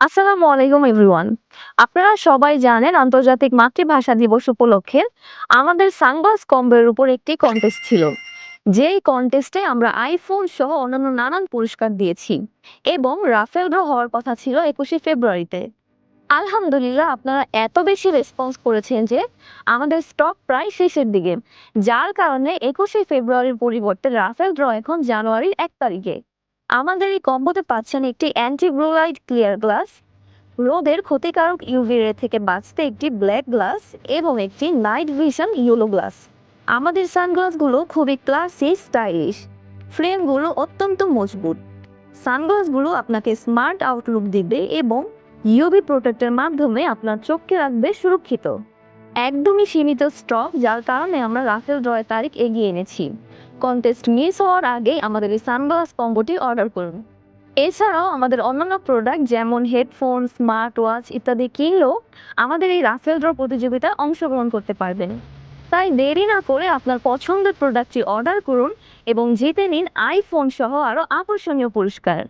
আসসালামু আলাইকুম এভরিওয়ান আপনারা সবাই জানেন আন্তর্জাতিক মাতৃভাষা দিবস উপলক্ষে আমাদের সানগ্লাস কম্বের উপর একটি কন্টেস্ট ছিল। যেই কন্টেস্টে আমরা আইফোন সহ অন্যান্য নানান পুরস্কার দিয়েছি এবং রাফেল ড্র হওয়ার কথা ছিল একুশে ফেব্রুয়ারিতে। আলহামদুলিল্লাহ, আপনারা এত বেশি রেসপন্স করেছেন যে আমাদের স্টক প্রায় শেষের দিকে, যার কারণে একুশে ফেব্রুয়ারির পরিবর্তে রাফেল ড্র এখন জানুয়ারির এক তারিখে। আমাদের এই কম্বোতে পাচ্ছেন একটি অ্যান্টি ব্লু ক্লিয়ার গ্লাস রোদের ক্ষতিকারক ইউভি রে থেকে বাঁচতে একটি ব্ল্যাক গ্লাস এবং একটি নাইট ভিশন ইয়েলো গ্লাস আমাদের সানগ্লাসগুলো খুবই ক্লাসি স্টাইলিশ ফ্রেমগুলো অত্যন্ত মজবুত। সানগ্লাসগুলো আপনাকে স্মার্ট আউটলুক দিবে এবং ইউভি প্রোটেক্টের মাধ্যমে আপনার চোখকে রাখবে সুরক্ষিত। একদমই সীমিত স্টক যার কারণে আমরা রাফেল ড্রয়ের তারিখ এগিয়ে এনেছি। কন্টেস্ট মিস হওয়ার আগেই আমাদের এই সানগ্লাস কম্বোটি অর্ডার করুন। এছাড়াও আমাদের অন্যান্য প্রোডাক্ট যেমন হেডফোন স্মার্ট ওয়াচ ইত্যাদি কিনলেও আমাদের এই রাফেল ড্র প্রতিযোগিতায় অংশগ্রহণ করতে পারবেন। তাই দেরি না করে আপনার পছন্দের প্রোডাক্টটি অর্ডার করুন এবং জিতে নিন আইফোন সহ আরও আকর্ষণীয় পুরস্কার।